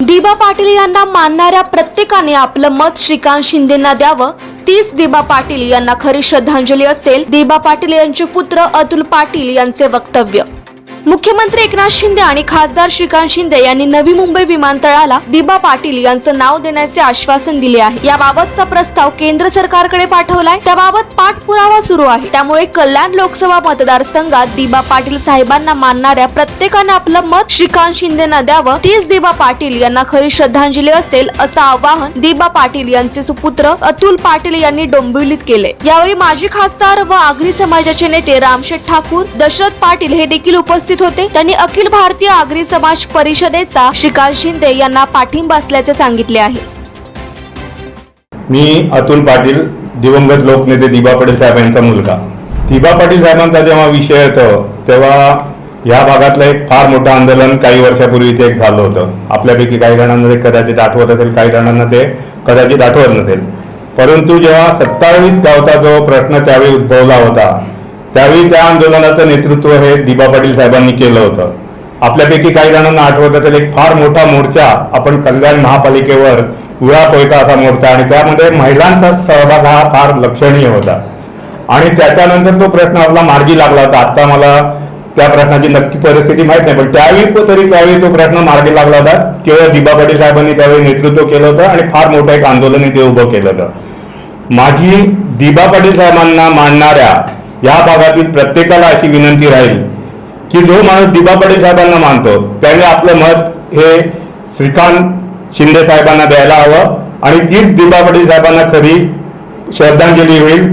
दिबा पाटील यांना मानणाऱ्या प्रत्येकाने आपलं मत श्रीकांत शिंदेना द्यावं. तीच दिबा पाटील यांना खरी श्रद्धांजली असेल. दिबा पाटील यांचे पुत्र अतुल पाटील यांचे वक्तव्य. मुख्यमंत्री एकनाथ शिंदे आणि खासदार श्रीकांत शिंदे यांनी नवी मुंबई विमानतळाला दिबा पाटील यांचं नाव देण्याचे आश्वासन दिले आहे. याबाबतचा प्रस्ताव केंद्र सरकारकडे पाठवलाय. त्याबाबत पाठपुरावा सुरू आहे. त्यामुळे कल्याण लोकसभा मतदारसंघात दिबा पाटील साहेबांना मानणाऱ्या प्रत्येकाने आपलं मत श्रीकांत न द्यावं तीच दिबा पाटील यांना खरी श्रद्धांजली असेल असं आवाहन दिबा पाटील यांचे सुपुत्र अतुल पाटील यांनी डोंबिवलीत केले यावेळी माजी खासदार व आगरी समाजाचे नेते रामशेठ ठाकूर दशरथ पाटील हे देखील उपस्थित होते. त्यांनी अखिल भारतीय आगरी समाज परिषदेचा श्रीकांत शिंदे यांना पाठिंबा असल्याचे सांगितले आहे. मी अतुल पाटील दिवंगत लोकनेते दिबा पाटील साहेब यांचा मुलगा. दिबा पाटील साहेबांचा जेव्हा विषय येतो तेव्हा या भागातलं एक फार मोठं आंदोलन काही वर्षापूर्वी इथे एक झालं होतं. आपल्यापैकी काही जणांना ते कदाचित आठवत असेल काही जणांना ते कदाचित आठवत नसेल. परंतु जेव्हा सत्तावीस गावचा जो प्रश्न त्यावेळी उद्भवला होता त्यावेळी त्या आंदोलनाचं नेतृत्व हे दिबा पाटील साहेबांनी केलं होतं. आपल्यापैकी काही जणांना आठवत असेल एक फार मोठा मोर्चा आपण कल्याण महापालिकेवर उळा कोयता असा मोर्चा आणि त्यामध्ये महिलांचा सहभाग हा फार लक्षणीय होता. आणि त्याच्यानंतर तो प्रश्न आपला मार्गी लागला होता. आता मला त्या प्रश्नाची नक्की परिस्थिती माहीत नाही पण त्यावेळी तो तरी त्यावेळी तो प्रश्न मार्गी लागला होता. केवळ दिबा पाटील साहेबांनी त्यावेळी नेतृत्व केलं होतं आणि फार मोठं एक आंदोलन इथे उभं केलं होतं. माझी दिबा पाटील साहेबांना मानणाऱ्या या भागातील प्रत्येकाला अशी विनंती राहील की जो माणूस दिबा पाटील साहेबांना मानतो त्याने आपलं मत हे श्रीकांत शिंदे साहेबांना द्यायला हवं आणि तीच दिबा पाटील साहेबांना खरी श्रद्धांजली होईल?